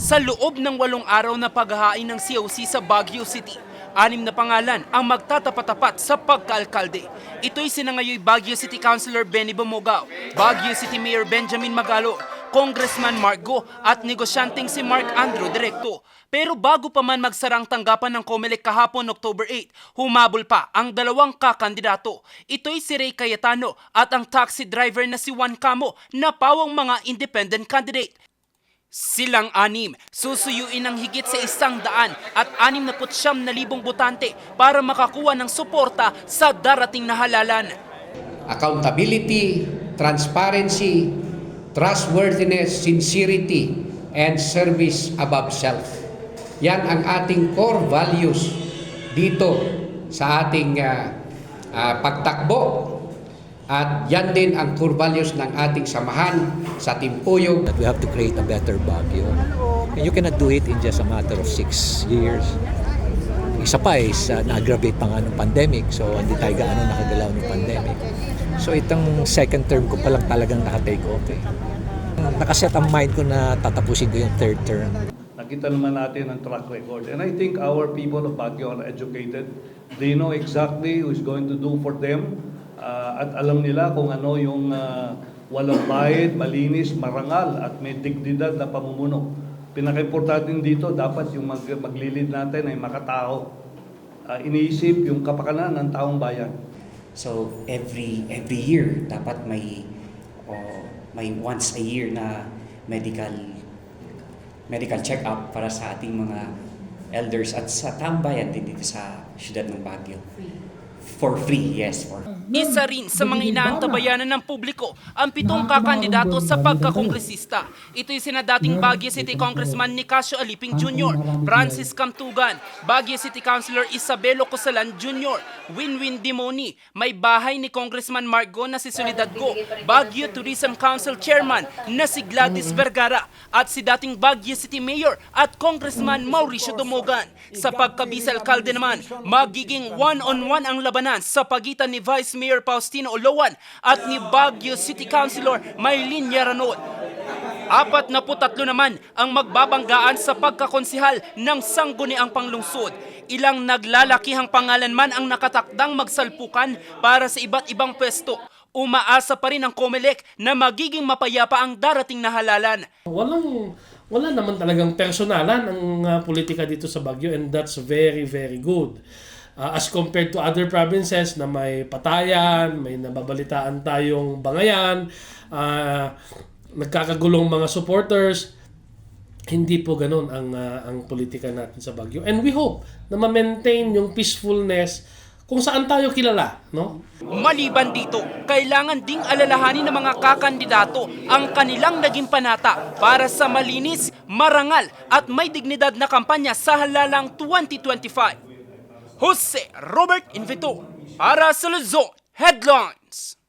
Sa loob ng walong araw na paghahain ng COC sa Baguio City, anim na pangalan ang magtatapat-tapat sa pagkaalkalde. Ito'y sinangayoy Baguio City Councilor Benny Bumogao, Baguio City Mayor Benjamin Magalo, Congressman Mark Go at negosyanteng si Mark Andrew Directo. Pero bago pa man magsarang tanggapan ng COMELEC kahapon October 8, humabol pa ang dalawang kakandidato. Ito'y si Ray Cayetano at ang taxi driver na si Juan Camo na pawang mga independent candidate. Silang anim, susuyuin ng higit sa isang daan at anim na putsyam na libong botante para makakuha ng suporta sa darating na halalan. accountability, transparency, trustworthiness, sincerity, and service above self. Yan ang ating core values dito sa ating ah, ah, pagtakbo at yan din ang core values ng ating samahan sa Timpuyog that we have to create a better Baguio. And you cannot do it in just a matter of six years. Isa pa is uh, na-aggravate pa nga ng pandemic, so hindi tayo gaano nakagalaw ng pandemic. So itong second term ko pa lang talagang nakatake off eh. Nakaset ang mind ko na tatapusin ko yung third term. Nakita naman natin ang track record. And I think our people of Baguio are educated. They know exactly who is going to do for them. Uh, at alam nila kung ano yung uh, walang bayad, malinis, marangal at may dignidad na pamumuno. Pinaka-importante dito, dapat yung mag maglilid natin ay makatao. Uh, iniisip yung kapakanan ng taong bayan. So every every year dapat may oh, may once a year na medical medical check-up para sa ating mga elders at sa taong bayan din dito sa siyudad ng Baguio. For free, yes, for Isa rin sa mga inaantabayanan ng publiko ang pitong kakandidato sa pagkakongresista. Ito'y sina dating Baguio City Congressman Nicasio Aliping Jr., Francis Camtugan, Baguio City Councilor Isabelo Cosalan Jr., Winwin Dimoni, may bahay ni Congressman Margo na si Solidad Go, Baguio Tourism Council Chairman na si Gladys Vergara, at si dating Baguio City Mayor at Congressman Mauricio Dumogan. Sa pagkabisa alkalde naman, magiging one-on-one ang labanan sa pagitan ni Vice Mayor Faustino Olowan at ni Baguio City Councilor Maylin Yaranot. Apat na putatlo naman ang magbabanggaan sa pagkakonsihal ng sangguniang panglungsod. Ilang naglalakihang pangalan man ang nakatakdang magsalpukan para sa iba't ibang pwesto. Umaasa pa rin ang COMELEC na magiging mapayapa ang darating na halalan. Walang wala naman talagang personalan ang uh, politika dito sa Baguio and that's very very good. Uh, as compared to other provinces na may patayan, may nababalitaan tayong bangayan, uh, nagkakagulong mga supporters, hindi po ganun ang uh, ang politika natin sa Baguio. And we hope na ma-maintain yung peacefulness kung saan tayo kilala, no? Maliban dito, kailangan ding alalahanin ng mga kakandidato ang kanilang naging panata para sa malinis, marangal at may dignidad na kampanya sa halalang 2025. Jose Robert Invito para sa Luzon Headlines.